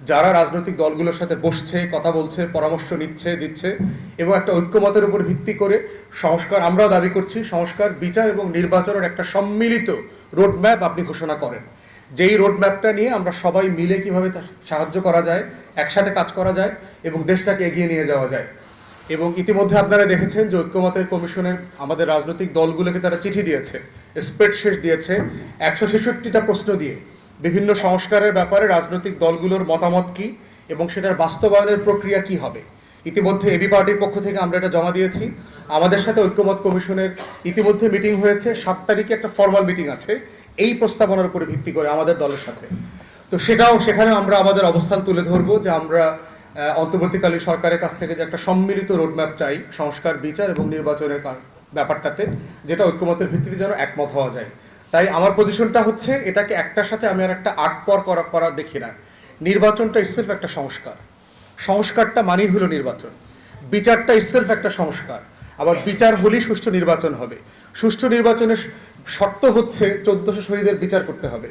যারা রাজনৈতিক দলগুলোর সাথে বসছে, কথা বলছে, পরামর্শ নিচ্ছে, দিচ্ছে এবং একটা ঐক্যমতের উপর ভিত্তি করে সংস্কার আমরাও দাবি করছি, সংস্কার, বিচার এবং নির্বাচনের একটা সম্মিলিত রোডম্যাপ আপনি ঘোষণা করেন। যেই রোডম্যাপটা নিয়ে আমরা সবাই মিলে কীভাবে সাহায্য করা যায়, একসাথে কাজ করা যায় এবং দেশটাকে এগিয়ে নিয়ে যাওয়া যায়। এবং ইতিমধ্যে আপনারা দেখেছেন যে ঐক্যমতের কমিশনের আমাদের রাজনৈতিক দলগুলোকে তারা চিঠি দিয়েছে স্প্রেডশিট দিয়েছে, একশো ছেষট্টিটা প্রশ্ন দিয়ে। বিভিন্ন সংস্কারের ব্যাপারে রাজনৈতিক দলগুলোর মতামত কি এবং সেটার বাস্তবায়নের প্রক্রিয়া কি হবে? ইতিমধ্যে এবি পার্টির পক্ষ থেকে আমরা এটা জমা দিয়েছি। আমাদের সাথে ঐক্যমত কমিশনের ইতিমধ্যে মিটিং হয়েছে। সাত তারিখে একটা ফর্মাল মিটিং আছে। এই প্রস্তাবনার উপরে ভিত্তি করে আমাদের দলের সাথে। তো সেটাও সেখানে আমরা আমাদের অবস্থান তুলে ধরবো যে আমরা অন্তর্বর্তীকালীন সরকারের কাছ থেকে যে একটা সম্মিলিত রোডম্যাপ চাই, সংস্কার, বিচার এবং নির্বাচনের ব্যাপারটাতে, যেটা ঐক্যমতের ভিত্তিতে যেন একমত হওয়া যায়। তাই আমার পজিশনটা হচ্ছে এটাকে একটার সাথে আমি আর একটা আট পর করা করা দেখি না। নির্বাচনটা ইসেলফ একটা সংস্কার। সংস্কারটা মানেই হলো নির্বাচন। বিচারটা ইসেলফ একটা সংস্কার। আবার বিচার হলেই সুষ্ঠু নির্বাচন হবে। সুষ্ঠু নির্বাচনের শর্ত হচ্ছে চোদ্দশো শহীদের বিচার করতে হবে।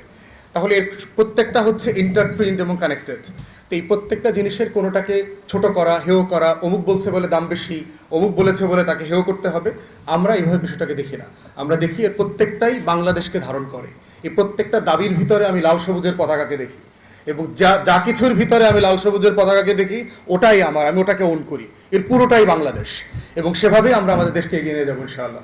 তাহলে এর প্রত্যেকটা হচ্ছে ইন্টারটুইন্ড এবং কানেক্টেড তো এই প্রত্যেকটা জিনিসের কোনোটাকে ছোট করা হেয় করা, অমুক বলছে বলে দাম বেশি, অমুক বলেছে বলে তাকে হেয় করতে হবে, আমরা এইভাবে বিষয়টাকে দেখি না। আমরা দেখি এর প্রত্যেকটাই বাংলাদেশকে ধারণ করে। এই প্রত্যেকটা দাবির ভিতরে আমি লাল সবুজের পতাকাকে দেখি। এবং যা যা কিছুর ভিতরে আমি লাল সবুজের পতাকাকে দেখি, ওটাই আমার, আমি ওটাকে ওন করি। এর পুরোটাই বাংলাদেশ। এবং সেভাবেই আমরা আমাদের দেশকে এগিয়ে নিয়ে যাব, ইনশাআল্লাহ।